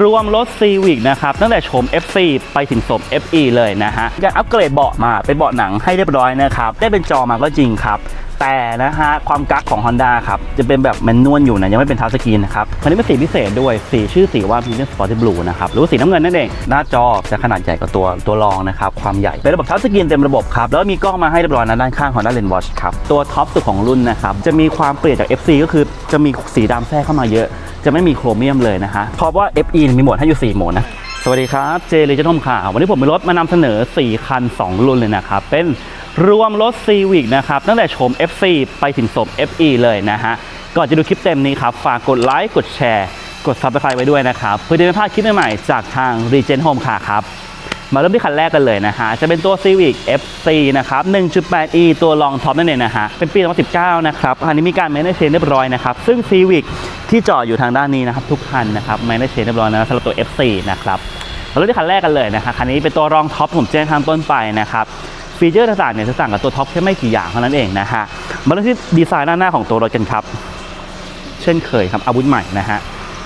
รวมรถ Civic นะครับตั้งแต่ชม FC ไปถึงสม FE เลยนะฮะการอัปเกรดเบาะมาเป็นเบาะหนังให้เรียบร้อยนะครับได้เป็นจอมาก็จริงครับ แต่นะฮะความกักของ Honda ครับ จะเป็นแบบแมนนวลอยู่นะยังไม่เป็นทัชสกรีนนะครับคันนี้เป็นสีพิเศษด้วยสีชื่อสีว่า Premium Sport Blue นะครับหรือสีน้ำเงินนั่นเอง หน้าจอจะขนาดใหญ่กว่าตัวตัวรองนะครับความใหญ่ เป็นระบบทัชสกรีนเต็มระบบครับแล้วมีกล้องมาให้เรียบร้อยนะด้านข้าง Honda Lens Watch ครับตัวท็อปสุดของรุ่นนะครับจะมีความเปลี่ยนจาก FC ก็คือจะมีสีดำแทรกเข้ามาเยอะ จะไม่มีโครเมียมเลยนะฮะเพราะว่า FE มีโหมดให้อยู่4โหมดนะสวัสดีครับเจเลจนมข่าววันนี้ผมมีรถมานำเสนอ 4 คัน 2 รุ่นเลยนะครับเป็น รวมรถ Civic นะครับ ตั้งแต่ชม FC ไปถึงสม FE เลยนะฮะ ก่อนจะดูคลิปเต็มนี้ครับ ฝากกดไลค์กดแชร์กด Subscribe ไว้ด้วยนะครับ เพื่อจะไม่พลาดคลิปใหม่ๆ จากทาง Regen Home ค่ะครับ มาเริ่มที่คันแรกกันเลยนะฮะ จะเป็นตัว Civic FC นะครับ 1.8e ตัวรองท็อปนั่นเองนะฮะ เป็นปี 2019 นะครับคันนี้มีการ manage chain เรียบร้อยนะครับ ซึ่ง Civic ที่จอดอยู่ทางด้านนี้นะครับทุกคันนะครับ manage chain เรียบร้อยนะสำหรับตัว FC นะครับมาเริ่มที่คันแรกกันเลยนะฮะคันนี้เป็นตัวรองท็อปผมแจ้งข้างต้นไปนะครับ ฟีเจอร์ต่างๆเนี่ยจะต่างกับตัวท็อปแค่ไม่กี่อย่างเท่านั้นเองนะฮะมาเริ่มที่ดีไซน์ด้านหน้าของตัวรถกันครับ เช่นเคยครับอาวุธใหม่นะฮะ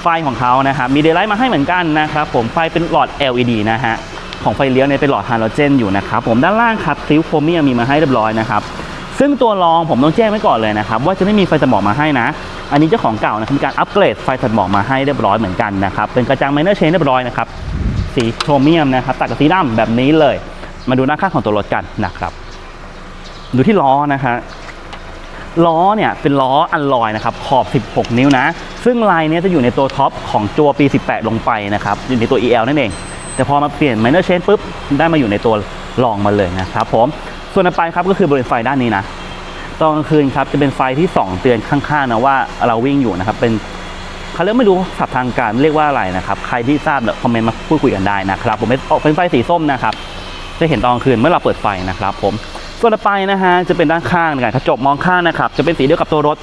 ไฟของเขานะครับมีเดย์ไลท์มาให้เหมือนกันนะครับผมไฟเป็นหลอด LED นะฮะของไฟเลี้ยวเนี่ยเป็นหลอดฮาโลเจนอยู่นะครับผมด้านล่างครับซิลโครเมียมมีมาให้เรียบร้อยนะครับซึ่งตัวรองผมต้องแจ้งไว้ก่อนเลยนะครับว่าจะไม่มีไฟตัดหมอกมาให้นะ อันนี้เจ้าของเก่านะมีการอัปเกรดไฟตัดหมอกมาให้เรียบร้อยเหมือนกันนะครับเป็นกระจังไมเนอร์เชนเรียบร้อยนะครับสีโครเมียมนะครับตัดกับสีดำแบบนี้เลย มาดูด้านข้างของตัวรถกันนะครับ ดูที่ล้อนะฮะล้อเนี่ยเป็นล้ออัลลอยนะครับขอบ 16 นิ้วนะ ซึ่งลายเนี้ยจะอยู่ในตัวท็อปของตัวปี 18 ลงไปนะครับ อยู่ในตัว EL นั่นเอง แต่พอมาเปลี่ยน minor change ปุ๊บ ได้มาอยู่ในตัวรองมาเลยนะครับผม ส่วนต่อไปครับก็คือบริเวณไฟด้านนี้นะตอนกลางคืนครับจะเป็นไฟที่ส่องเตือนข้างๆนะว่าเราวิ่งอยู่นะครับ เป็นเขาเรียกไม่รู้ศัพท์ทางการเรียกว่าอะไรนะครับ ใครที่ทราบเดี๋ยคอมเมนต์มาพูดคุยกันได้นะครับ ผมเป็นออกเป็นไฟสีส้มนะครับ จะเห็นตอนกลางคืนเมื่อเราเปิดไฟนะครับผมส่วนต่อไปนะฮะจะเป็นด้านข้างนะครับกระจกมองข้างนะครับจะเป็นสีเดียวกับตัวรถ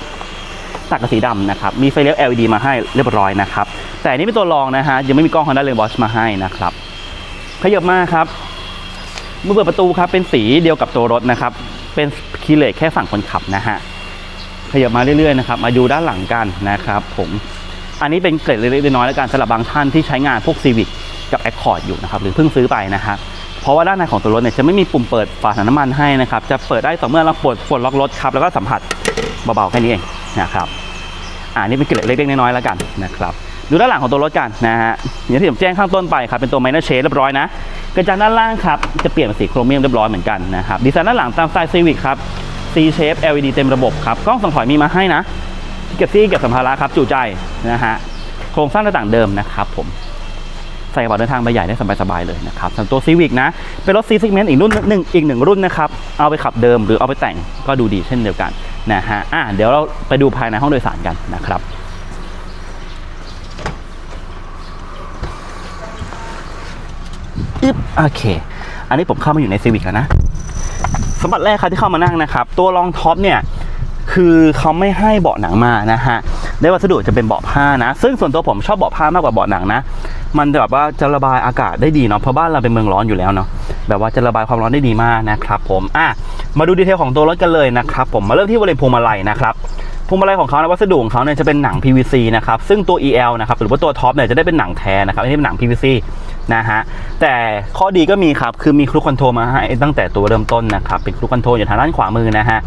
ตัดกับสีดำนะครับมีไฟเลี้ยว LED มาให้เรียบร้อยนะครับแต่นนี้เป็นตัวรองนะฮะยังไม่มีกล้อง Honda Lens Watch มาให้นะครับขยับมาครับเมื่อเปิดประตูครับเป็นสีเดียวกับตัวรถนะครับเป็นคีย์เลสแค่ฝั่งคนขับนะฮะขยับมาเรื่อยๆนะครับมาดูด้านหลังกันนะครับผมอันนี้เป็นเกร็ดเล็กๆน้อยๆแล้วกันสำหรับบางท่านที่ใช้งานพวก Civic กับ Accord อยู่นะครับหรือเพิ่งซื้อไปนะครับ เพราะว่าด้านในของตัวรถเนี่ยจะไม่มีปุ่มเปิดฝาถังน้ำมันให้นะครับ จะเปิดได้ต่อเมื่อเราปลดปลดล็อกรถครับ แล้วก็สัมผัสเบาๆแค่นี้เองนะครับอ่านี่เป็นเกร็ดเล็กๆน้อยๆแล้วกันนะครับ ดูด้านหลังของตัวรถกันนะฮะอย่างที่ผมแจ้งข้างต้นไปครับเป็นตัว minor shade เรียบร้อยนะกระจังด้านล่างครับจะเปลี่ยนเป็นสีโครเมียมเรียบร้อยเหมือนกันนะครับดีไซน์ด้านหลังตามสไตล์ Civic ครับ C shape LED เต็มระบบครับกล้องส่องถอยมีมาให้นะเก็บซี่เก็บสัมภาระครับจุใจนะฮะโครงสร้างต่างเดิมนะครับผม ส่กระเป๋าเดินทางใบใหญ่ได้สบายๆเลยนะครับส่วนตัว Civic นะ เป็นรถ C segment อีกรุ่นหนึ่งอีกหนึ่งรุ่นนะครับ เอาไปขับเดิมหรือเอาไปแต่งก็ดูดีเช่นเดียวกันนะฮะอะเดี๋ยวเราไปดูภายในห้องโดยสารกันนะครับอึ๊บโอเค อันนี้ผมเข้ามาอยู่ใน Civic แล้วนะ สมบัติแรกครับที่เข้ามานั่งนะครับ ตัวรองท็อปเนี่ย คือเขาไม่ให้เบาะหนังมานะฮะ ได้วัสดุจะเป็นเบาะผ้านะ ซึ่งส่วนตัวผมชอบเบาะผ้ามากกว่าเบาะหนังนะ มันแบบว่าจะระบายอากาศได้ดีเนาะเพราะบ้านเราเป็นเมืองร้อนอยู่แล้วเนาะแบบว่าจะระบายความร้อนได้ดีมากนะครับผมอะมาดูดีเทลของตัวรถกันเลยนะครับผมมาเริ่มที่บริเวณพวงมาลัยนะครับพวงมาลัยของเขานะวัสดุของเขาเนี่ยจะเป็นหนัง PVC นะครับซึ่งตัว EL นะครับหรือว่าตัวท็อปเนี่ยจะได้เป็นหนังแท้นะครับอันนี้เป็นหนัง PVC นะฮะแต่ข้อดีก็มีครับคือมีครูคอนโทรลมาให้ตั้งแต่ตัวเริ่มต้นนะครับเป็นครูคอนโทรลอยู่ทางด้านขวามือนะฮะ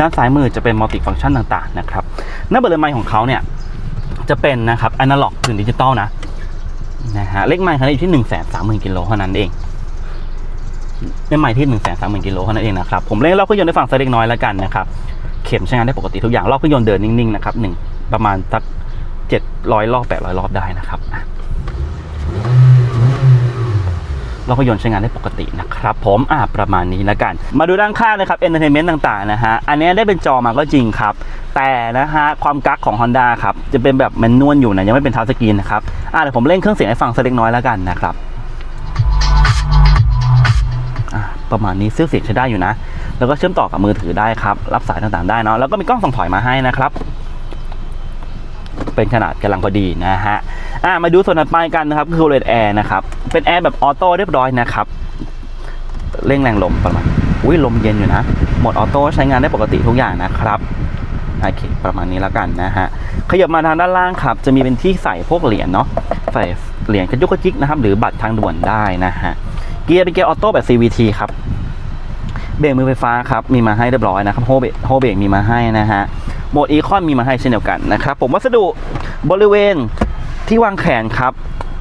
ด้านซ้ายมือจะเป็นมัลติฟังก์ชันต่างๆนะครับหน้าเบอร์ไมของเขาเนี่ยจะเป็นนะครับอนาล็อกถึงดิจิตอลนะ นะฮะเลขไมค์คันนี้อยู่ที่หนึ่งแสนสามหมื่นกิโลเท่านั้นเองเลขไมค์ที่หนึ่งแสนสามหมื่นกิโลเท่านั้นเองนะครับผมเล่นรอบเครื่องยนต์ได้ฝั่งสเล็กน้อยแล้วกันนะครับเข็มใช้งานได้ปกติทุกอย่างรอบเครื่องยนต์เดินนิ่งๆนะครับหนึ่งประมาณสักเจ็ดร้อยรอบแปดร้อยรอบได้นะครับ อะรอบยนต์ใช้งานได้ปกตินะครับผมอ่าประมาณนี้แล้วกัน มาดูด้านข้างนะครับเอนเตอร์เทนเมนต์ต่างๆนะฮะอันนี้ได้เป็นจอมาก็จริงครับ แต่นะฮะความกักของ Honda ครับจะเป็นแบบแมนนวลอยู่นะยังไม่เป็นทัชสกรีนนะครับอ่าเดี๋ยวผมเล่นเครื่องเสียงให้ฟังสักเล็กน้อยแล้วกันนะครับอ่าประมาณนี้เสื้อเสียงใช้ได้อยู่นะ แล้วก็เชื่อมต่อกับมือถือได้ครับ รับสายต่างๆได้เนาะ แล้วก็มีกล้องส่องถอยมาให้นะครับ เป็นขนาดกำลังพอดีนะฮะอ่ามาดูส่วนถัดไปกันนะครับก็คือเลนแอร์นะครับ เป็นแอร์แบบออโต้เรียบร้อยนะครับ เร่งแรงลมประมาณอุ้ยลมเย็นอยู่นะหมดออโต้ใช้งานได้ปกติทุกอย่างนะครับโอเคประมาณนี้แล้วกันนะฮะขยับมาทางด้านล่างครับ จะมีเป็นที่ใส่พวกเหรียญเนาะใส่เหรียญกระยุกกระจิกนะครับ หรือบัตรทางด่วนได้นะฮะเกียร์เป็นเกียร์ออโต้แบบ CVT ครับเบรกมือไฟฟ้าครับมีมาให้เรียบร้อยนะครับโฮเบรกโฮเบรกมีมาให้นะฮะ โหมดอีคอนมีมาให้เช่นเดียวกันนะครับ ผมวัสดุบริเวณที่วางแขนครับ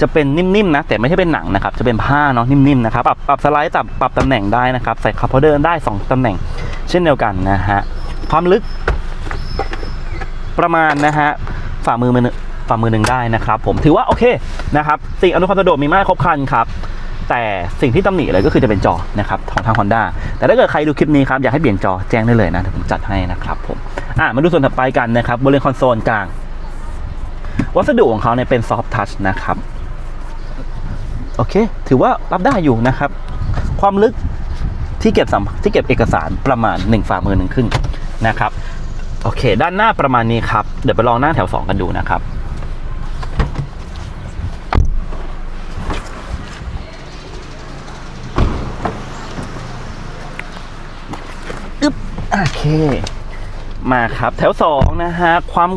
จะเป็นนิ่มๆนะแต่ไม่ใช่เป็นหนังนะครับ จะเป็นผ้าเนาะนิ่มๆนะครับปรับปรับสไลด์ปรับปรับตำแหน่งได้นะครับ ใส่คัพพอเดอร์ได้ 2ตำแหน่ง เช่นเดียวกันนะฮะความลึก ประมาณนะฮะฝ่ามือมือหนึ่งฝ่ามือหนึ่งได้นะครับ ผมถือว่าโอเคนะครับ สิ่งอำนวยความสะดวกมีมากครบครันครับ แต่สิ่งที่ตำหนิเลยก็คือจะเป็นจอนะครับของทาง Honda แต่ถ้าเกิดใครดูคลิปนี้ครับอยากให้เปลี่ยนจอแจ้งได้เลยนะเดี๋ยวผมจัดให้นะครับผมอะมาดูส่วนถัดไปกันนะครับบริเวณคอนโซลกลาง วัสดุของเขาเนี่ยเป็นซอฟท์ทัชนะครับโอเค ถือว่ารับได้อยู่นะครับ ความลึกที่เก็บสัมที่เก็บเอกสารประมาณ 1 ฝ่ามือหนึ่งครึ่งนะครับ โอเค ด้านหน้าประมาณนี้ครับ เดี๋ยวไปลองหนั่งแถว 2 กันดูนะครับ โอเค มาครับ แถว2นะฮะ ความ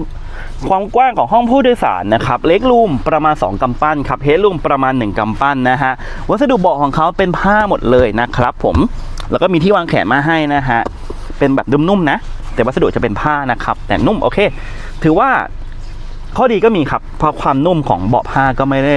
ความกว้างของห้องผู้โดยสารนะครับ เล็กรูมประมาณ 2กำปั้นครับ เฮดรูมประมาณ 1กำปั้นนะฮะ วัสดุเบาะของเขาเป็นผ้าหมดเลยนะครับผม แล้วก็มีที่วางแขนมาให้นะฮะ เป็นแบบนุ่มๆนะ แต่วัสดุจะเป็นผ้านะครับ แต่นุ่มโอเค ถือว่าข้อดีก็มีครับเพราะความนุ่มของเบาะผ้าก็ไม่ได้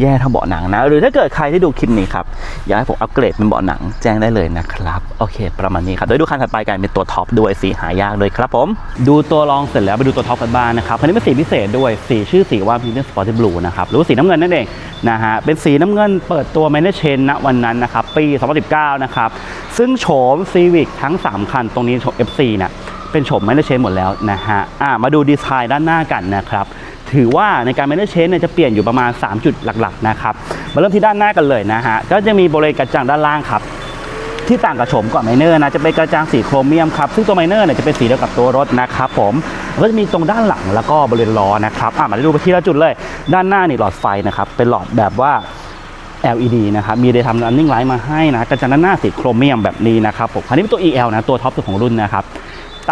แย่เท่าเบาะหนังนะ หรือถ้าเกิดใครที่ดูคลิปนี้ครับ อยากให้ผมอัปเกรดเป็นเบาะหนังแจ้งได้เลยนะครับ โอเค ประมาณนี้ครับโดยดูคันถัดไปกันเป็นตัวท็อปด้วยสีหายากเลยครับผม ดูตัวรองเสร็จแล้วไปดูตัวท็อปกันบ้างนะครับคันนี้เป็นสีพิเศษด้วยสีชื่อสีว่า Premium Sport Blue นะครับหรือสีน้ำเงินนั่นเองนะฮะเป็นสีน้ำเงินเปิดตัว m a n a g e Chain ณวันนั้นนะครับปี 2019 นะครับซึ่งโฉม Civic ทั้ง 3 คันตรงนี้โฉม FC เนี่ยเป็นโฉม m a n a g e Chain หมดแล้วนะฮะอ่ามาดูดีไซน์ด้านหน้ากันนะครับ ถือว่าในการ manage change เนี่ยจะเปลี่ยนอยู่ประมาณ 3 จุดหลักๆนะครับมาเริ่มที่ด้านหน้ากันเลยนะฮะก็จะมีบริเวณกระจังด้านล่างครับที่ต่างกับโฉมก่อนไมเนอร์นะจะเป็นกระจังสีโครเมียมครับซึ่งตัวไมเนอร์เนี่ยจะเป็นสีเดียวกับตัวรถนะครับผมแล้วก็จะมีตรงด้านหลังแล้วก็บริเวณล้อนะครับอะมาดูไปทีละจุดเลย ด้านหน้านี่หลอดไฟนะครับเป็นหลอดแบบว่า LED นะครับ มี Daytime Running Light มาให้นะกระจังด้านหน้าสีโครเมียมแบบนี้นะครับผมคันนี้เป็นตัว EL นะ ตัวท็อปสุดของรุ่นนะครับ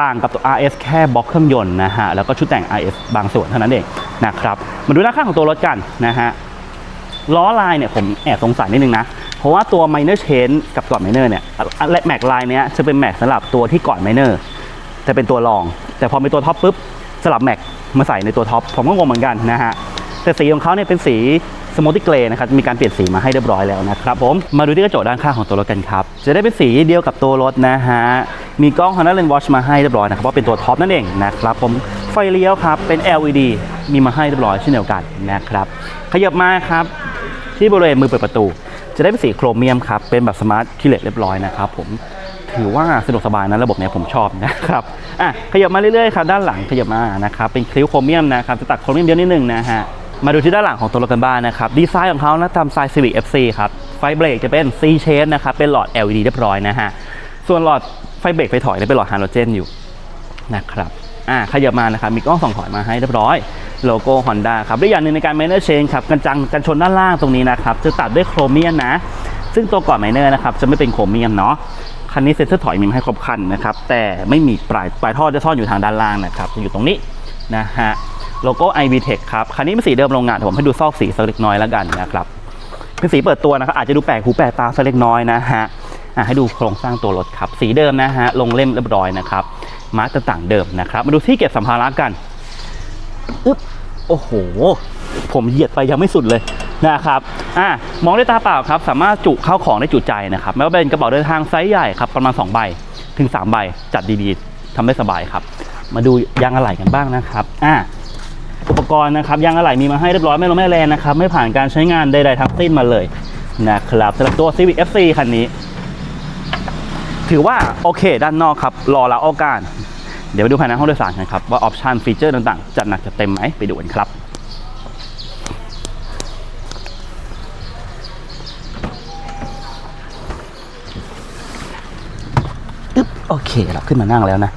ต่างกับตัว RS แค่บล็อกเครื่องยนต์นะฮะ แล้วก็ชุดแต่ง RS บางส่วนเท่านั้นเองนะครับ มาดูด้านข้างของตัวรถกันนะฮะ ล้อลายเนี่ยผมแอบสงสัยนิดนึงนะ เพราะว่าตัว minor chain กับก่อน minor เนี่ยและแม็กลายเนี้ยจะเป็นแม็กสำหรับตัวที่ก่อน minor แต่เป็นตัวรอง แต่พอเป็นตัวท็อปปุ๊บสลับแม็กมาใส่ในตัวท็อปผมก็งงเหมือนกันนะฮะแต่สีของเขาเนี่ยเป็นสีสโมติเกรนะครับ มีการเปลี่ยนสีมาให้เรียบร้อยแล้วนะครับผม มาดูที่กระจกด้านข้างของตัวรถกันครับ จะได้เป็นสีเดียวกับตัวรถนะฮะ มีกล้อง Honda Lens Watch มาให้เรียบร้อยนะครับเพราเป็นตัวท็อปนั่นเองนะครับผมไฟเลี้ยวครับเป็น LED มีมาให้เรียบร้อยเช่นเดียวกันนะครับขยับมาครับที่บริเวณมือเปิดประตู จะได้เป็นสีโครเมียมครับเป็นแบบสมาร์ทคิเลตเรียบร้อยนะครับผมถือว่าสะดวกสบายนะระบบเนี้ยผมชอบนะครับอะขยับมาเรื่อยๆครับด้านหลังขยับมานะครับเป็นคลิวโครเมียมนะครับจะตัดโครเมียมเดียวนิดนึงนะฮะมาดูที่ด้านหลังของตัวรถกันบ้างนะครับดีไซน์ของเขานะตามสไตล์ Civic FC ครับไฟเบรกจะเป็น C shape นะครับเป็นหลอด LED เรียบร้อยนะฮะ ส่วนหลอดไฟเบรกไฟถอยเนี่ยเป็นหลอดไฮโดรเจนอยู่นะครับอ่าขยับมานะครับมีกล้องส่องถอยมาให้เรียบร้อยโลโก้ Honda ครับและอย่างหนึ่งในการ Minor Chain ครับกันจังกันชนด้านล่างตรงนี้นะครับจะตัดด้วยโครเมียมนะ ซึ่งตัวก่อน Minor นะครับจะไม่เป็นโครเมียมเนาะคันนี้เซ็นเซอร์ถอยมีมให้ครบคันนะครับแต่ไม่มีปลายปลายท่อจะซ่อนอยู่ทางด้านล่างนะครับจะอยู่ตรงนี้นะฮะโลโก้ iVTech ครับคันนี้เป็นสีเดิมโรงงานแต่ผมให้ดูซอกสีสักเล็กน้อยแล้วกันนะครับเป็นสีเปิดตัวนะครับอาจจะดูแปลกหูแปลกตาสักเล็กน้อยนะฮะ ให้ดูโครงสร้างตัวรถครับ สีเดิมนะฮะ ลงเล่มเรียบร้อยนะครับ มาร์กต่างเดิมนะครับ มาดูที่เก็บสัมภาระกันอึ๊บ โอ้โห ผมเหยียดไปยังไม่สุดเลยนะครับอะมองด้วยตาเปล่าครับ สามารถจุเข้าของได้จุใจนะครับ ไม่ว่าเป็นกระเป๋าเดินทางไซส์ใหญ่ครับ ประมาณ 2 ใบ ถึง 3 ใบ จัดดีๆทำได้สบายครับ มาดูยางอะไหล่กันบ้างนะครับ อะอุปกรณ์นะครับยางอะไหล่มีมาให้เรียบร้อยไม่ลงไม่แรงนะครับ ไม่ผ่านการใช้งานใดๆทั้งสิ้นมาเลยนะครับสำหรับตัว Civic FC คันนี้ ถือว่าโอเค ด้านนอกครับรอแล้วเอาการ เดี๋ยวไปดูภายในห้องโดยสารกันครับว่าออปชันฟีเจอร์ต่างๆจัดหนักจัดเต็มไหมไปดูกันครับอึ๊บโอเคเราขึ้นมานั่งแล้วนะ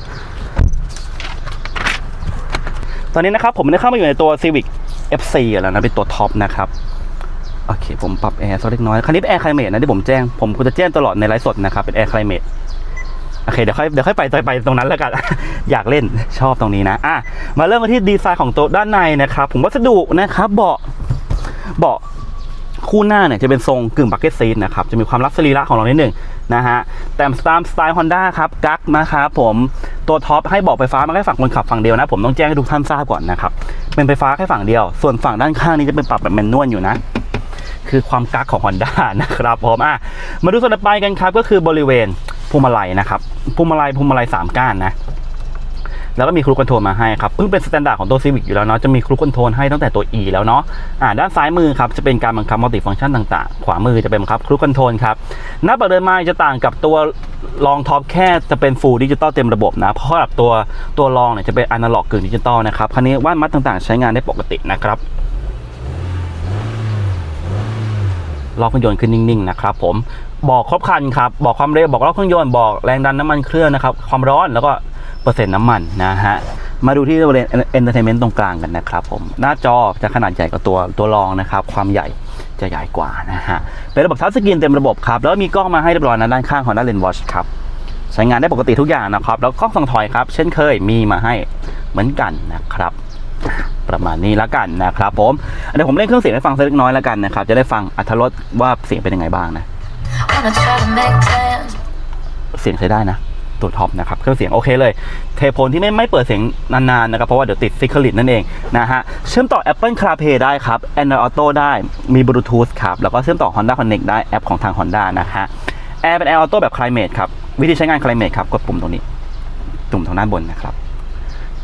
ตอนนี้นะครับผมได้เข้ามาอยู่ในตัว Civic FC แล้วนะ เป็นตัวท็อปนะครับ โอเค ผมปรับแอร์สักเล็กน้อย คันนี้เป็นแอร์คลายเมทนะที่ผมแจ้ง ผมก็จะแจ้งตลอดในไลฟ์สดนะครับ เป็นแอร์คลายเมทโอเค เดี๋ยวค่อยเดี๋ยวค่อยไปไปไปตรงนั้นแล้วกัน อยากเล่นชอบตรงนี้นะ อะ มาเริ่มกันที่ดีไซน์ของโตัวด้านในนะครับ ผมวัสดุนะครับ เบาะ เบาะคู่หน้าเนี่ยจะเป็นทรงกึ่งบักเก็ตซีทนะครับ จะมีความรักสรีระของเรานิดหนึ่งนะฮะ แต่ตามสไตล์ Honda ครับ กั๊กนะครับผม ตัวท็อปให้บอกไฟฟ้ามาแค่ฝั่งคนขับฝั่งเดียวนะ ผมต้องแจ้งให้ทุกท่านทราบก่อนนะครับ เป็นไฟฟ้าแค่ฝั่งเดียว ส่วนฝั่งด้านข้างนี้จะเป็นปรับแบบแมนนวลอยู่นะ คือความกักของ Honda นะครับผมอะมาดูส่วนต่อไปกันครับ ก็คือบริเวณพวงมาลัยนะครับพวงมาลัยพวงมาลัยสามก้านนะแล้วก็มีครูคอนโทรลมาให้ครับเพิ่งเป็นสแตนดาร์ดของตัว Civic อยู่แล้วเนาะจะมีครูคอนโทรลให้ตั้งแต่ตัว E แล้วเนาะอ่าด้านซ้ายมือครับจะเป็นการบังคับมัลติฟังก์ชันต่างๆ ขวามือจะเป็นบังคับครูคอนโทรลครับหน้าปัดเดินมาจะต่างกับตัวรองท็อปแค่จะเป็นฟูลดิจิตอลเต็มระบบนะ เพราะกับตัวตัวรองเนี่ยจะเป็นอนาล็อกกึ่งดิจิตอลนะครับคันนี้ว่านมัดต่างๆ ใช้งานได้ปกตินะครับ ล้อเครื่องยนต์ขึ้นนิ่งๆนะครับผมบอกครบคันครับบอกความเร็วบอกล้อเครื่องยนต์บอกแรงดันน้ำมันเครื่องนะครับความร้อนแล้วก็เปอร์เซ็นต์น้ำมันนะฮะมาดูที่บริเวณเอนเตอร์เทนเมนต์ตรงกลางกันนะครับผมหน้าจอจะขนาดใหญ่กว่าตัวตัวรองนะครับความใหญ่จะใหญ่กว่านะฮะเป็นระบบทัชสกรีนเต็มระบบครับแล้วมีกล้องมาให้เรียบร้อยนะด้านข้าง Honda Lens Watch ครับใช้งานได้ปกติทุกอย่างนะครับ แล้วกล้องส่องถอยครับ เช่นเคยมีมาให้เหมือนกันนะครับ ประมาณนี้ล้วกันนะครับผมเดี๋ยวผมเล่นเครื่องเสียงให้ฟังสักเล็กน้อยแล้วกันนะครับ จะได้ฟังอัธรสว่าเสียงเป็นยังไงบ้างนะ เสียงใช้ได้นะ ตัวท็อปนะครับ เครื่องเสียงโอเคเลย เทโพนที่ไม่ไม่เปิดเสียงนานๆนะครับ เพราะว่าเดี๋ยวติดซิคลิตนั่นเองนะฮะ เชื่อมต่อ Apple CarPlay ได้ครับ Android Auto ได้ มี Bluetooth ครับ แล้วก็เชื่อมต่อ Honda Connect ได้แอปของทาง Honda นะฮะ Air เป็น Air Auto แบบ Climate ครับ วิธีใช้งาน Climate ครับ กดปุ่มตรงนี้ ตุ่มทางด้านบนนะครับ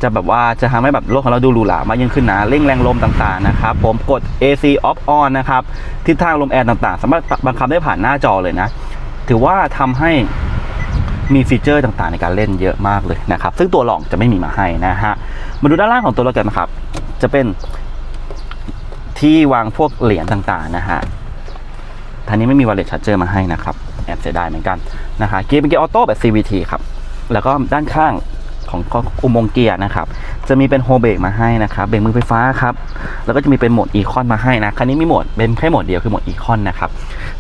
จะแบบว่าจะทำให้แบบโลกของเราดูหรูหรามากยิ่งขึ้นนะเร่งแรงลมต่างๆนะครับผมกด AC off on นะครับทิศทางลมแอร์ต่างๆ สามารถบังคับได้ผ่านหน้าจอเลยนะ ถือว่าทำให้มีฟีเจอร์ต่างๆ ในการเล่นเยอะมากเลยนะครับ ซึ่งตัวหลองจะไม่มีมาให้นะฮะมาดูด้านล่างของตัวรถกันนะครับ จะเป็นที่วางพวกเหรียญต่างๆนะฮะท่านี้ไม่มีวอลเล็ตชาร์เจอร์มาให้นะครับแอบเสียดายเหมือนกันนะฮะเกียร์เป็นเกียร์ออโต้แบบ CVT ครับแล้วก็ด้านข้าง ของอุโมงเกียร์นะครับ จะมีเป็นโฮเบรกมาให้นะครับเบรกมือไฟฟ้าครับ แล้วก็จะมีเป็นโหมดอีคอนมาให้นะ คันนี้มีโหมดเป็นแค่โหมดเดียวคือโหมดอีคอนนะครับ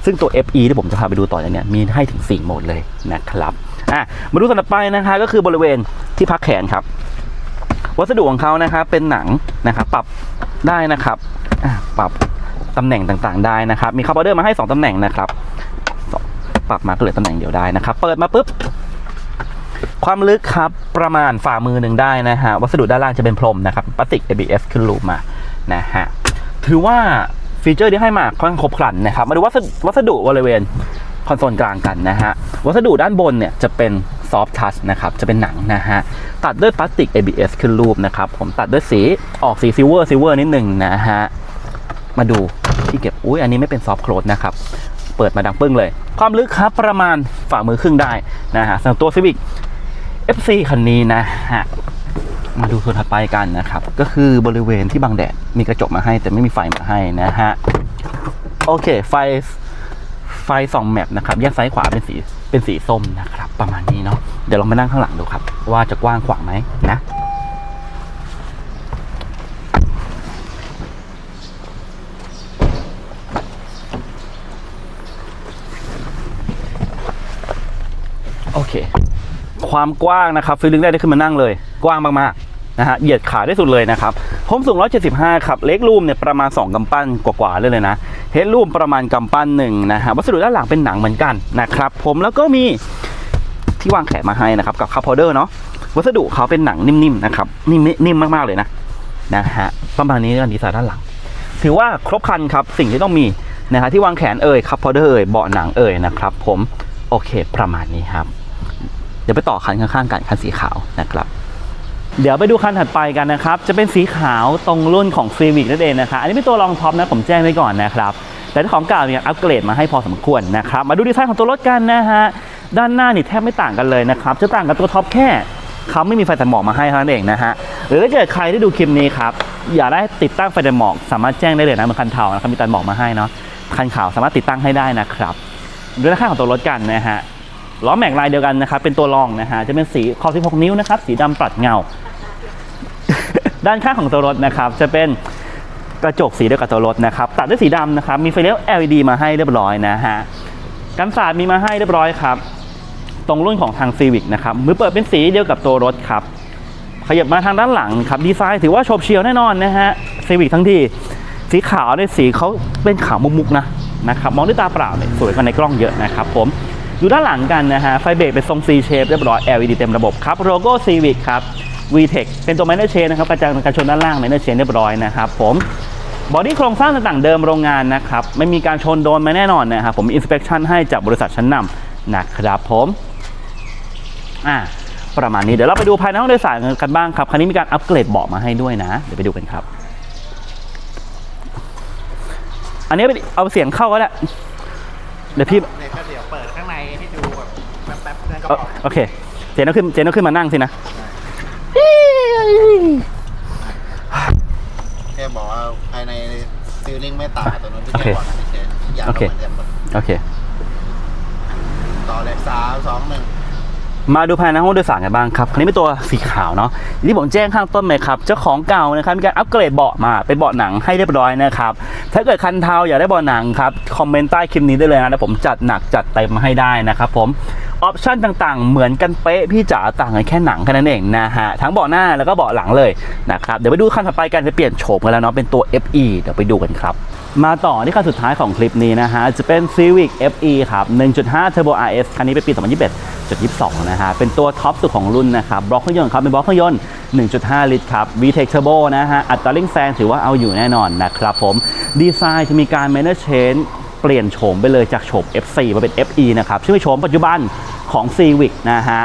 ซึ่งตัว FE ที่ผมจะพาไปดูต่อเนี้ยมีให้ถึง 4 โหมดเลยนะครับ อะ มาดูส่วนต่อไปนะคะก็คือบริเวณที่พักแขนครับ วัสดุของเขานะครับเป็นหนังนะครับปรับได้นะครับปรับตำแหน่งต่างๆ ได้นะครับ มีคัพเปอเดอร์มาให้ 2ตำแหน่งนะครับสองปรับมาก็เหลือตำแหน่งเดียวได้นะครับ เปิดมาปุ๊บ ความลึกครับประมาณฝ่ามือหนึ่งได้นะฮะ วัสดุด้านล่างจะเป็นพรมนะครับพลาสติก ABS ขึ้นรูปมานะฮะ ถือว่าฟีเจอร์ที่ให้มาค่อนข้างครบครันนะครับ มาดูวัสดุวัสดุบริเวณคอนโซลกลางกันนะฮะ วัสดุด้านบนเนี่ยจะเป็นซอฟทัชนะครับ จะเป็นหนังนะฮะ ตัดด้วยพลาสติก ABS ขึ้นรูปนะครับ ผมตัดด้วยสีออกสีซิลเวอร์ซิลเวอร์นิดหนึ่งนะฮะ มาดูที่เก็บ อุ้ยอันนี้ไม่เป็นซอฟต์โคลดนะครับ เปิดมาดังปึ้งเลย ความลึกครับประมาณฝ่ามือครึ่งได้นะฮะสำหรับตัว Civic FC คันนี้นะฮะมาดูส่วนถัดไปกันนะครับ ก็คือบริเวณที่บังแดดมีกระจกมาให้ แต่ไม่มีไฟมาให้นะฮะโอเค ไฟไฟสองแมปนะครับแยกซ้ายขวาเป็นสีเป็นสีส้มนะครับ ประมาณนี้เนาะเดี๋ยวลองไปนั่งข้างหลังดูครับ ว่าจะกว้างขวางไหมนะ เค ความกว้างนะครับฟีลลิ่งได้ได้ขึ้นมานั่งเลย กว้างมากๆนะฮะเหยียดขาได้สุดเลยนะครับผมสูง 175 ครับเล็กรูมเนี่ยประมาณ 2กำปั้นกว่าๆเลยเลยนะเฮดรูมประมาณกำปั้นหนึ่งนะฮะวัสดุด้านหลังเป็นหนังเหมือนกันนะครับผมแล้วก็มีที่วางแขนมาให้นะครับกับคัพพอเดอร์เนาะวัสดุเขาเป็นหนังนิ่มๆนะครับนิ่มนิ่มมากๆเลยนะนะฮะประมาณนี้กันดีไซน์ด้านหลัง ถือว่าครบครันครับสิ่งที่ต้องมีนะฮะที่วางแขนเอ่ยคัพพอเดอร์เอ่ยเบาะหนังเอ่ยนะครับผมโอเคประมาณนี้ครับ ดี๋ยวไปต่อคันข้างๆกันคันสีขาวนะครับเดี๋ยวไปดูคันถัดไปกันนะครับ จะเป็นสีขาวตรงรุ่นของ Civic นั่นเองนะครับอันนี้เป็นตัวรองท็อปนะผมแจ้งไว้ก่อนนะครับ แต่ของเก่าเนี่ยอัปเกรดมาให้พอสมควรนะครับ มาดูดีไซน์ของตัวรถกันนะฮะ ด้านหน้านี่แทบไม่ต่างกันเลยนะครับ จะต่างกับตัวท็อปแค่เขาไม่มีไฟตัดหมอกมาให้เท่านั้นเองนะฮะ หรือถ้าเกิดใครที่ดูคลิปนี้ครับ อยากได้ติดตั้งไฟตัดหมอก สามารถแจ้งได้เลยนะเหมือนคันเทานะครับมีตัดหมอกมาให้เนาะ คันขาวสามารถติดตั้งให้ได้นะครับ ดูด้านข้าของตัวรถกันนะฮะ ล้อแม็กลายเดียวกันนะครับ เป็นตัวรองนะฮะ จะเป็นสีขอบ16 นิ้วนะครับ สีดำปลัดเงา ด้านข้างของตัวรถนะครับ จะเป็นกระจกสีเดียวกับตัวรถนะครับ ตัดด้วยสีดำนะครับ มีไฟเลี้ยว LED มาให้เรียบร้อยนะฮะ กันสาดมีมาให้เรียบร้อยครับ ตรงรุ่นของทาง Civic นะครับ มือเปิดเป็นสีเดียวกับตัวรถครับ ขยับมาทางด้านหลังครับ ดีไซน์ถือว่าโฉบเฉี่ยวแน่นอนนะฮะ Civic ทั้งทีสีขาวเนี่ยสีเขาเป็นขาวมุกๆนะนะครับ มองด้วยตาเปล่าเนี่ยสวยกว่าในกล้องเยอะนะครับผม ดูด้านหลังกันนะฮะไฟเบรกเป็นทรง C shape เรียบร้อย LED เต็มระบบครับโลโก้ Civic ครับ VTEC เป็นตัว Minor Chain นะครับกระจังการชนด้านล่าง Minor Chain เรียบร้อยนะครับผมบอดี้โครงสร้างต่างๆเดิมโรงงานนะครับ ไม่มีการชนโดนมาแน่นอนนะครับผม inspection ให้จากบริษัทชั้นนำนะครับผมอ่าประมาณนี้เดี๋ยวเราไปดูภายในห้องโดยสารกันบ้างครับ คันนี้มีการอัปเกรดเบาะมาให้ด้วยนะ เดี๋ยวไปดูกันครับ อันนี้เอาเสียงเข้าก็ได้เดี๋ยวพี่ นั่นก็เอ่อพอโอเค เจนต้องขึ้น เจนต้องขึ้นมานั่งสินะ แค่บอกว่าภายในซีลิ่งไม่ต่างกับตัวนู้นที่โอเคแค่บอกนะพี่เชนทุกอย่างโอก็เคเหมือนกันหมดโอเค ต่อเลยสามสองหนึ่งมาดูภายในห้องโดยสารกันบ้างครับคันนี้เป็นตัวสีขาวเนาะอย่างที่ผมแจ้งข้างต้นไหมครับเจ้าของเก่านะครับมีการอัปเกรดเบาะมาเป็นเบาะหนังให้เรียบร้อยนะครับถ้าเกิดคันเทาอยากได้เบาะหนังครับคอมเมนต์ใต้คลิปนี้ได้เลยนะเดี๋ยวผมจัดหนักจัดเต็มมาให้ได้นะครับผม ออปชั่นต่างๆ เหมือนกันเป๊ะพี่จ๋าต่างกันแค่หนังแค่นั้นเองนะฮะ ทั้งเบาะหน้าแล้วก็เบาะหลังเลยนะครับ เดี๋ยวไปดูคันถัดไปกันจะเปลี่ยนโฉมกันแล้วเนาะเป็นตัว FE เดี๋ยวไปดูกันครับ มาต่อที่คันสุดท้ายของคลิปนี้นะฮะ จะเป็น Civic FE ครับ 1.5 Turbo RS คันนี้เป็นปี 2021 22 นะฮะ เป็นตัวท็อปสุดของรุ่นนะครับบล็อกเครื่องยนต์ครับเป็นบล็อกเครื่องยนต์ 1.5 ลิตรครับ VTEC Turbo นะฮะอัตราเร่งแซงถือว่าเอาอยู่แน่นอนนะครับผมดีไซน์จะมีการ Manner Change เปลี่ยนโฉมไปเลยจากโฉม F4 มาเป็น FE นะครับซึ่งเป็นโฉมปัจจุบันของ Civic นะฮะ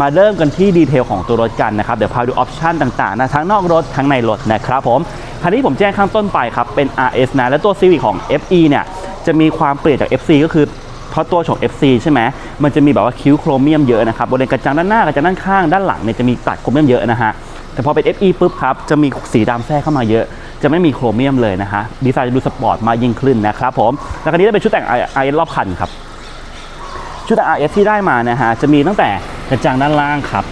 มาเริ่มกันที่ดีเทลของตัวรถกันนะครับ เดี๋ยวพาดูออปชันต่างๆนะทั้งนอกรถทั้งในรถนะครับผมคันนี้ผมแจ้งข้างต้นไปครับ เป็น RS นะ และตัว Civic ของ FE เนี่ยจะมีความเปลี่ยนจาก FC ก็คือเพราะตัวของ FC ใช่ไหมมันจะมีแบบว่าคิ้วโครเมียมเยอะนะครับบริเวณกระจังด้านหน้ากระจังด้านข้างด้านหลังเนี่ยจะมีตัดโครเมียมเยอะนะฮะ แต่พอเป็น FE ปุ๊บครับ จะมีสีดำแทรกเข้ามาเยอะ จะไม่มีโครเมียมเลยนะฮะ ดีไซน์จะดูสปอร์ตมากยิ่งขึ้นนะครับผม แล้วคันนี้จะเป็นชุดแต่ง RS รอบคันครับ ชุดแต่ง RS ที่ได้มานะฮะ จะมีตั้งแต่กระจังด้านล่างครับ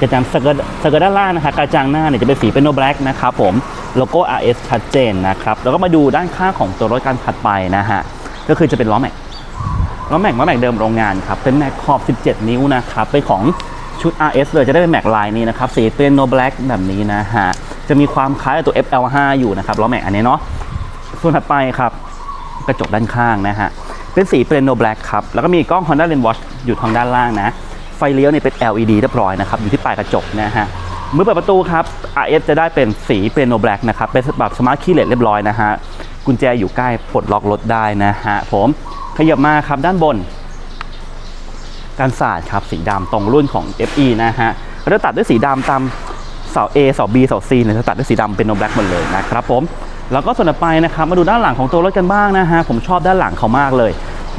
กระจังสเกิร์ตสเกิร์ตด้านล่างนะคะกระจังหน้าเนี่ยจะเป็นสีเป็นโนแบล็กนะครับผม โลโก้ RS ชัดเจนนะครับ แล้วก็มาดูด้านข้างของตัวรถกันถัดไปนะฮะ ก็คือจะเป็นล้อแม็กล้อแม็กล้อแม็กเดิมโรงงานครับ เป็นแม็กขอบ 17 นิ้วนะครับ เป็นของ ชุด RS เลยจะได้เป็นแม็กลายนี้นะครับ สีเป็นโนแบล็กแบบนี้นะฮะ จะมีความคล้ายกับตัว FL5 อยู่นะครับล้อแม็กอันนี้เนาะ ส่วนถัดไปครับ กระจกด้านข้างนะฮะ เป็นสีเปรโนแบล็กครับ แล้วก็มีกล้อง Honda Lens Watch อยู่ทางด้านล่างนะ ไฟเลี้ยวเนี่ยเป็น LED เรียบร้อยนะครับ อยู่ที่ปลายกระจกนะฮะเมื่อเปิดประตูครับ RS จะได้เป็นสีเปรโนแบล็กนะครับ เป็นแบบสมาร์ทคีย์เลสเรียบร้อยนะฮะ กุญแจอยู่ใกล้ปลดล็อกรถได้นะฮะผม ขยับมาครับด้านบน การสาดครับสีดำตรงรุ่นของ FE นะฮะก็จะตัดด้วยสีดำตามเสา A เสา B เสา C เนี่ยจะตัดด้วยสีดำเป็นโนแบล็กหมดเลยนะครับผมแล้วก็ส่วนต่อไปนะครับมาดูด้านหลังของตัวรถกันบ้างนะฮะผมชอบด้านหลังเขามากเลย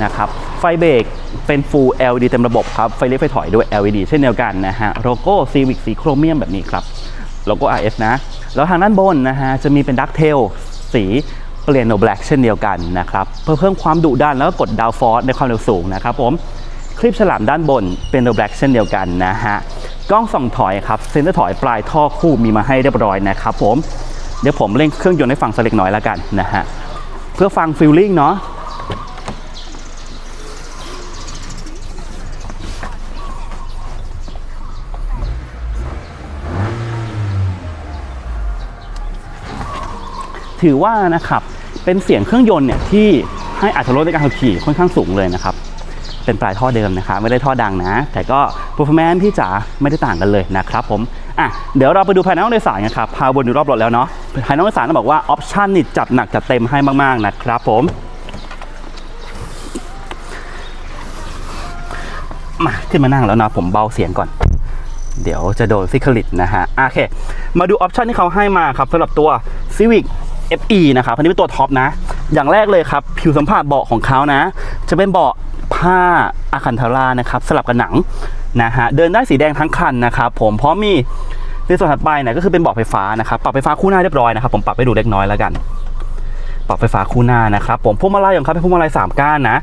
นะครับไฟเบรกเป็น Full LED เต็มระบบครับไฟเลี้ยวไฟถอยด้วย LED เช่นเดียวกันนะฮะโลโก้ Civic สีโครเมียมแบบนี้ครับโลโก้ RS นะ แล้วทางด้านบนนะฮะจะมีเป็นดักเทลสีเปลี่ยนโนแบล็กเช่นเดียวกันนะครับเพื่อเพิ่มความดุดันแล้วก็กดดาวฟอร์สในความเร็วสูงนะครับผม คลิปฉลามด้านบนเป็นโนแบล็กเช่นเดียวกันนะฮะกล้องส่องถอยครับเซนเตอร์ถอยปลายท่อคู่มีมาให้เรียบร้อยนะครับผมเดี๋ยวผมเร่งเครื่องยนต์ให้ฟังสักเล็กน้อยแล้วกันนะฮะเพื่อฟังฟิลลิ่งเนาะถือว่านะครับเป็นเสียงเครื่องยนต์เนี่ยที่ให้อัตราลดในการขับขี่ค่อนข้างสูงเลยนะครับ เป็นปลายท่อเดิมนะครับไม่ได้ท่อดังนะ แต่ก็ performance ที่จะไม่ได้ต่างกันเลยนะครับผมอะเดี๋ยวเราไปดูภายในห้องโดยสารกันครับพาวนดูรอบรถแล้วเนาะภายในห้องโดยสารต้องบอกว่าออปชันนี่จัดหนักจัดเต็มให้มากๆนะครับผมมาขึ้นมานั่งแล้วนะผมเบาเสียงก่อน เดี๋ยวจะโดนซิคลิตนะฮะอะโอเค มาดูออปชันที่เขาให้มาครับสำหรับตัว Civic FE นะครับอันนี้เป็นตัวท็อปนะ อย่างแรกเลยครับ ผิวสัมผัสเบาะของเขานะ จะเป็นเบาะ ผ้าอะคันทารานะครับสลับกับหนังนะฮะเดินได้สีแดงทั้งคันนะครับผมพร้อมมีในส่วนถัดไปเนี่ยก็คือเป็นเบาะไฟฟ้านะครับปรับไฟฟ้าคู่หน้าเรียบร้อยนะครับผมปรับไปดูเล็กน้อยแล้วกันปรับไฟฟ้าคู่หน้านะครับผมพวงมาลัยของเขาเป็นพวงมาลัย3ก้านนะ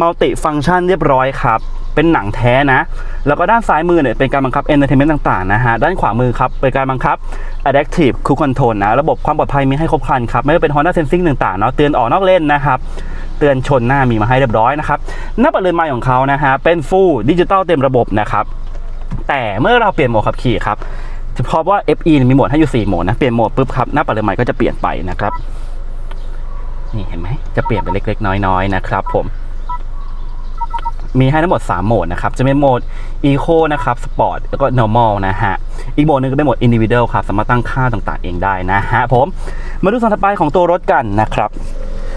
มัลติฟังก์ชันเรียบร้อยครับเป็นหนังแท้นะ แล้วก็ด้านซ้ายมือเนี่ยเป็นการบังคับ entertainment ต่างๆนะฮะด้านขวามือครับเป็นการบังคับ adaptive cruise control นะระบบความปลอดภัยมีให้ครบครันครับไม่ว่าเป็น Honda Sensing ต่างๆเนาะเตือนออกนอกเลนนะครับ เตือนชนหน้ามีมาให้เรียบร้อยนะครับหน้าปัดเรือนไม้ของเขานะฮะเป็น full digital เต็มระบบนะครับแต่เมื่อเราเปลี่ยนโหมดขับขี่ครับเฉพาะว่า FE มีโหมดให้อยู่ 4 โหมดนะ เปลี่ยนโหมดปุ๊บครับ หน้าปัดเรือนไม้ก็จะเปลี่ยนไปนะครับ นี่เห็นไหมจะเปลี่ยนเป็นเล็ก ๆ น้อยๆนะครับ ผมมีให้ทั้งหมด 3 โหมดนะครับ จะเป็นโหมด Eco นะครับ Sport แล้วก็ Normal นะฮะ อีกโหมดหนึงก็เป็นโหมด Individual ครับ สามารถตั้งค่าต่างๆเองได้นะฮะผม มาดูส่วนถัดไปของตัวรถกันนะครับ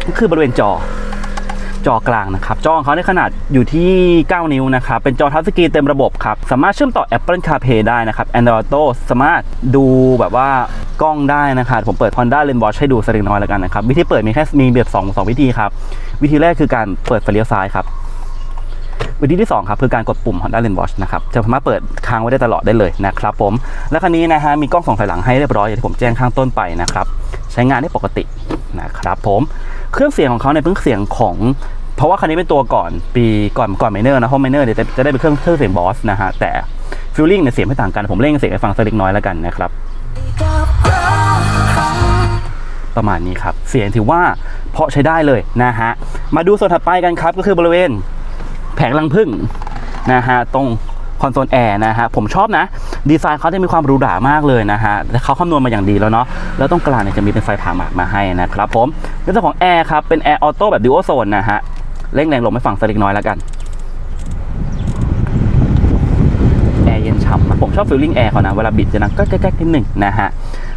ก็คือบริเวณจอ จอกลางนะครับ จอของเขาในขนาดอยู่ที่ 9 นิ้วนะครับ เป็นจอทัชสกรีนเต็มระบบครับ สามารถเชื่อมต่อ Apple CarPlay ได้นะครับ Android Auto สามารถดูแบบว่ากล้องได้นะครับ ผมเปิด Honda Lane Watch ให้ดูสกเล็กน้อยแล้วกันนะครับ วิธีเปิดมีแค่มีแบบ2 2 วิธีครับ วิธีแรกคือการเปิดไฟเลี้ยวซ้ายครับ วิธีที่2ครับคือการกดปุ่ม Honda Lane Watch นะครับ จะสามารถเปิดค้างไว้ได้ตลอดได้เลยนะครับผม และคันนี้นะฮะมีกล้องสองถอยหลังให้เรียบร้อยอย่างที่ผมแจ้งข้างต้นไปนะครับ ใช้งานได้ปกตินะครับผม เครื่องเสียงของเขาเนี่ยเป็นเครื่องเสียงของเพราะว่าคันนี้เป็นตัวก่อนปีก่อนก่อนไมเนอร์นะเพราะไมเนอร์เนี่ยจะจะได้เป็นเครื่องเครื่องเสียงบอสนะฮะแต่ฟิลลิ่งเนี่ยเสียงไม่ต่างกันผมเล่นเสียงให้ฟังสักเล็กน้อยแล้วกันนะครับประมาณนี้ครับ เสียงถือว่าเพาะใช้ได้เลยนะฮะมาดูส่วนถัดไปกันครับก็คือบริเวณแผงรังผึ้งนะฮะตรง คอนโซลแอร์นะฮะผมชอบนะ ดีไซน์เขาจะมีความหรูหรามากเลยนะฮะและเขาคำนวณมาอย่างดีแล้วเนาะแล้วตรงกลางเนี่ยจะมีเป็นไฟผ่าหมากมาให้นะครับผมในส่วนของแอร์ครับเป็นแอร์ออโต้แบบดิโอโซนนะฮะเร่งแรงลมให้ฟังสักเล็กน้อยแล้วกันแอร์เย็นฉ่ำนะผมชอบฟิลลิ่งแอร์เขานะเวลาบิดจะนังก็แก๊กๆนิดหนึ่งนะฮะ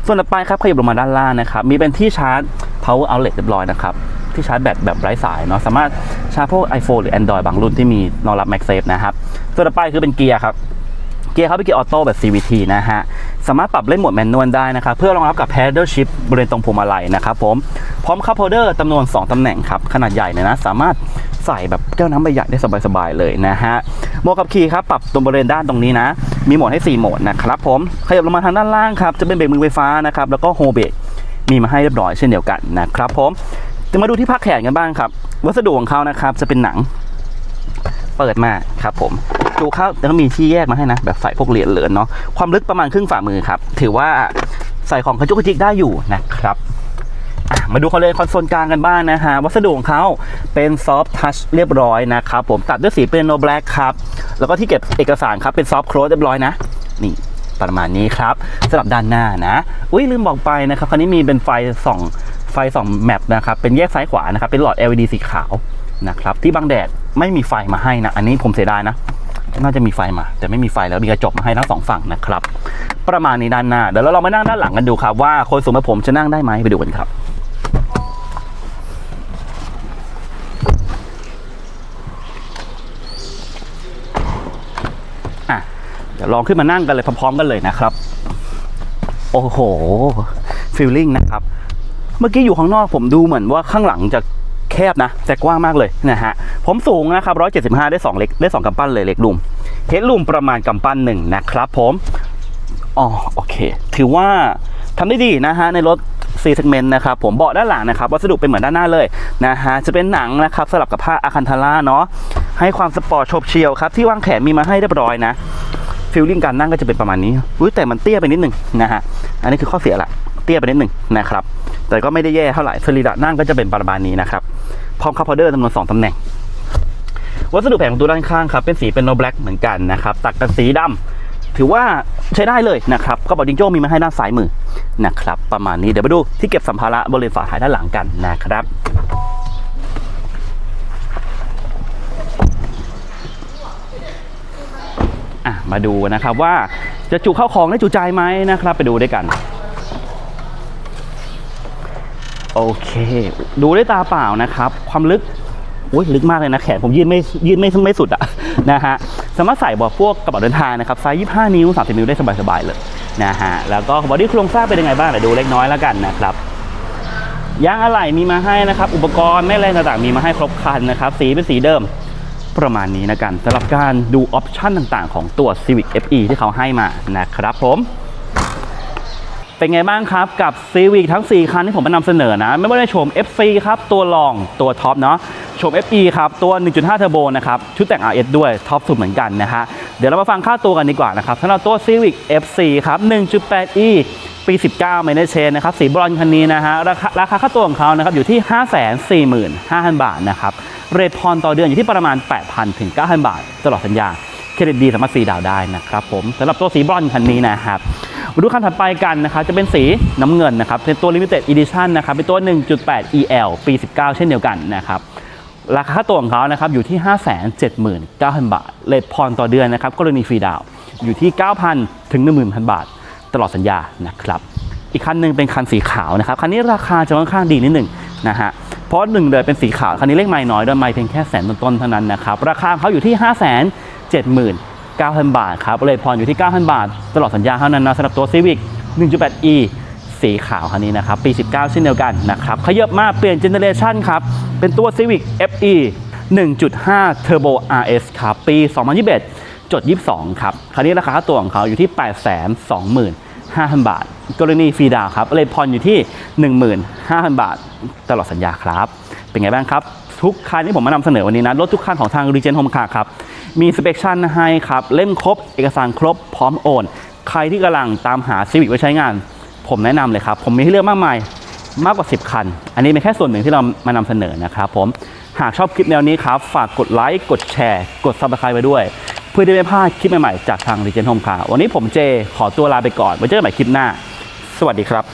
ส่วนต่อไปครับขยับลงมาด้านล่างนะครับ มีเป็นที่ชาร์จ power outlet เรียบร้อยนะครับ ที่ชาร์จแบตแบบไร้สายเนาะสามารถชาร์จพวก iPhone หรือ Android บางรุ่นที่มีรองรับ MagSafe นะครับ ส่วนต่อไปคือเป็นเกียร์ครับเกียร์เขาเป็นเกียร์ออโต้แบบ CVT นะฮะ สามารถปรับเล่นโหมดแมนนวลได้นะครับ เพื่อรองรับกับ paddle shift บริเวณตรงพวงมาลัยนะครับผม พร้อมคัพโฮเดอร์จำนวน 2 ตำแหน่งครับ ขนาดใหญ่เลยนะ สามารถใส่แบบแก้วน้ำใบใหญ่ได้สบายๆเลยนะฮะโหมดขับขี่ครับ ปรับตรงบริเวณด้านตรงนี้นะ มีโหมดให้ 4 โหมดนะครับผม ขยับลงมาทางด้านล่างครับ จะเป็นเบรกมือไฟฟ้านะครับ แล้วก็โฮเบรกมีมาให้เรียบร้อยเช่นเดียวกันนะครับผมจะมาดูที่พักแขนกันบ้างครับ วัสดุของเขานะครับจะเป็นหนัง เปิดมาครับผมดูเข้าแล้วมีที่แยกมาให้นะ แบบใส่พวกเหรียญเหรียญเนาะความลึกประมาณครึ่งฝ่ามือครับ ถือว่าใส่ของกระจุกกระจิกได้อยู่นะครับมาดูคอนเลยคอนโซลกลางกันบ้างนะฮะ วัสดุของเขาเป็นซอฟทัชเรียบร้อยนะครับ ผมตัดด้วยสีเป็นโนแบล็กครับ แล้วก็ที่เก็บเอกสารครับ เป็นซอฟโครสเรียบร้อยนะ นี่ประมาณนี้ครับสำหรับด้านหน้านะ อุ้ยลืมบอกไปนะครับคันนี้มีเป็นไฟส่องไฟส่องแมปนะครับ เป็นแยกซ้ายขวานะครับ เป็นหลอด LED สีขาวนะครับ ที่บังแดด ไม่มีไฟมาให้นะ อันนี้ผมเสียดายนะ น่าจะมีไฟมา แต่ไม่มีไฟแล้วมีกระจกมาให้ทั้งสองฝั่งนะครับ ประมาณนี้ด้านหน้า เดี๋ยวเราลองมานั่งด้านหลังกันดูครับ ว่าคนสูงแบบผมจะนั่งได้ไหมไปดูกันครับอะเดี๋ยวลองขึ้นมานั่งกันเลยพร้อมๆกันเลยนะครับ โอ้โหฟีลลิ่งนะครับ เมื่อกี้อยู่ข้างนอกผมดูเหมือนว่าข้างหลังจะ แคบนะ แต่กว้างมากเลยนะฮะผมสูงนะครับ 175 ได้ 2 เล็กได้ 2กำปั้นเลยเล็กลุมเฮดลุมประมาณกำปั้นหนึ่งนะครับผมอ๋อโอเค ถือว่าทำได้ดีนะฮะในรถ C segment นะครับผมเบาะด้านหลังนะครับวัสดุเป็นเหมือนด้านหน้าเลยนะฮะจะเป็นหนังนะครับสลับกับผ้าอาคันทาร่าเนาะให้ความสปอร์ตโฉบเฉี่ยวครับที่วางแขนมีมาให้เรียบร้อยนะฟีลลิ่งการนั่งก็จะเป็นประมาณนี้อุ้ยแต่มันเตี้ยไปนิดนึงนะฮะอันนี้คือข้อเสียละ เตี้ยไปนิดหนึ่งนะครับ แต่ก็ไม่ได้แย่เท่าไหร่สรีระนั่งก็จะเป็นประมาณนี้นะครับ พร้อมคัพพอเดอร์จำนวนสองตำแหน่ง วัสดุแผงของตัวด้านข้างครับ เป็นสีเป็นโนแบล็กเหมือนกันนะครับ ตัดกับสีดำถือว่าใช้ได้เลยนะครับกระเป๋าจิงโจ้มีมาให้ด้านซ้ายมือนะครับ ประมาณนี้เดี๋ยวไปดูที่เก็บสัมภาระบริเวณฝาท้ายด้านหลังกันนะครับอะมาดูนะครับว่าจะจุเข้าของได้จุใจไหมนะครับ ไปดูด้วยกัน โอเค ดูด้วยตาเปล่านะครับ ความลึกอุ้ยลึกมากเลยนะแขนผมยืนไม่ยืนไม่ไม่สุดอะนะฮะสามารถใส่บอกพวกกระเป๋าเดินทางนะครับไซส์25 นิ้ว 30 นิ้วได้สบายๆเลยนะฮะแล้วก็บอดี้โครงสร้างเป็นยังไงบ้างเดี๋ยวดูเล็กน้อยแล้วกันนะครับยางอะไหล่มีมาให้นะครับ อุปกรณ์แม่แรงต่างๆมีมาให้ครบครันนะครับ สีเป็นสีเดิมประมาณนี้นะกันสำหรับการดูออปชันต่างๆ ของตัว Civic FE ที่เขาให้มานะครับผม เป็นไงบ้างครับ กับ Civic ทั้ง 4 คันที่ผมมานำเสนอนะ ไม่ว่าจะชม FC ครับ ตัวรองตัวท็อปเนาะชม FE ครับ ตัว 1.5 เทอร์โบนะครับ ชุดแต่ง RS ด้วยท็อปสุดเหมือนกันนะฮะเดี๋ยวเรามาฟังค่าตัวกันดีกว่านะครับสำหรับตัว Civic FC ครับ 1.8e ปี 19 m a n a g e นะครับสีบรอนซ์คันนี้นะฮะราคาราคาค่าตัวของเขานะครับอยู่ที่ 545,000 บาทนะครับเรทพรต่อเดือนอยู่ที่ประมาณ 8,000 ถึง 9,000 บาท ตลอดสัญญาเครดิตดีสามารถฟรีดาวได้นะครับผมสำหรับตัวสีบรอนซ์คันนี้นะครับ มาดูคันถัดไปกันนะครับจะเป็นสีน้ำเงินนะครับเป็นตัว Limited Edition นะครับเป็นตัว 1.8 EL ปี 19 เช่นเดียวกันนะครับราคาตัวของเขานะครับอยู่ที่ 579,000 บาทเลทพรต่อเดือนนะครับกรณีฟรีดาวอยู่ที่ 9,000 ถึง 10,000 บาท ตลอดสัญญานะครับอีกคันหนึ่งเป็นคันสีขาวนะครับคันนี้ราคาจะค่อนข้างดีนิดหนึ่งนะฮะเพราะหนึ่งเลยเป็นสีขาวคันนี้เลขไม่น้อยด้วยไม่เพียงแค่แสนต้นๆเท่านั้นนะครับราคาเขาอยู่ที่ 5 7 0 0 0 9,000 บาทครับเลทพรอยู่ที่ 9,000 บาท ตลอดสัญญาเท่านั้นนะสำหรับตัว Civic 1.8e สีขาวคันนี้นะครับ ปี 19 เช่นเดียวกันนะครับขยับมาเปลี่ยนเจเนเรชันครับ เป็นตัว Civic FE 1.5 Turbo RS ครับปี 2021 จด 22 ครับคันนี้ราคาตัวของเขาอยู่ที่ 825,000 บาท กรณีฟรีดาวครับเลทพรอยู่ที่ 15,000 บาท ตลอดสัญญาครับ เป็นไงบ้างครับ ทุกคันที่ผมมานำเสนอวันนี้นะ รถทุกคันของทาง Regen Home Car ครับ มีสเปคชั่นให้ครับ เล่มครบ เอกสารครบ พร้อมโอน ใครที่กำลังตามหา Civic ไว้ใช้งาน ผมแนะนำเลยครับ ผมมีให้เลือกมากมายมากกว่า 10 คัน อันนี้เป็นแค่ส่วนหนึ่งที่เรามานำเสนอนะครับผม หากชอบคลิปแนวนี้ครับ ฝากกดไลค์ กดแชร์ กด Subscribe ไว้ด้วย เพื่อได้ไม่พลาดคลิปใหม่ๆ จากทาง Regen Home Car วันนี้ผมเจ ขอตัวลาไปก่อนไว้เจอกันใหม่คลิปหน้า สวัสดีครับ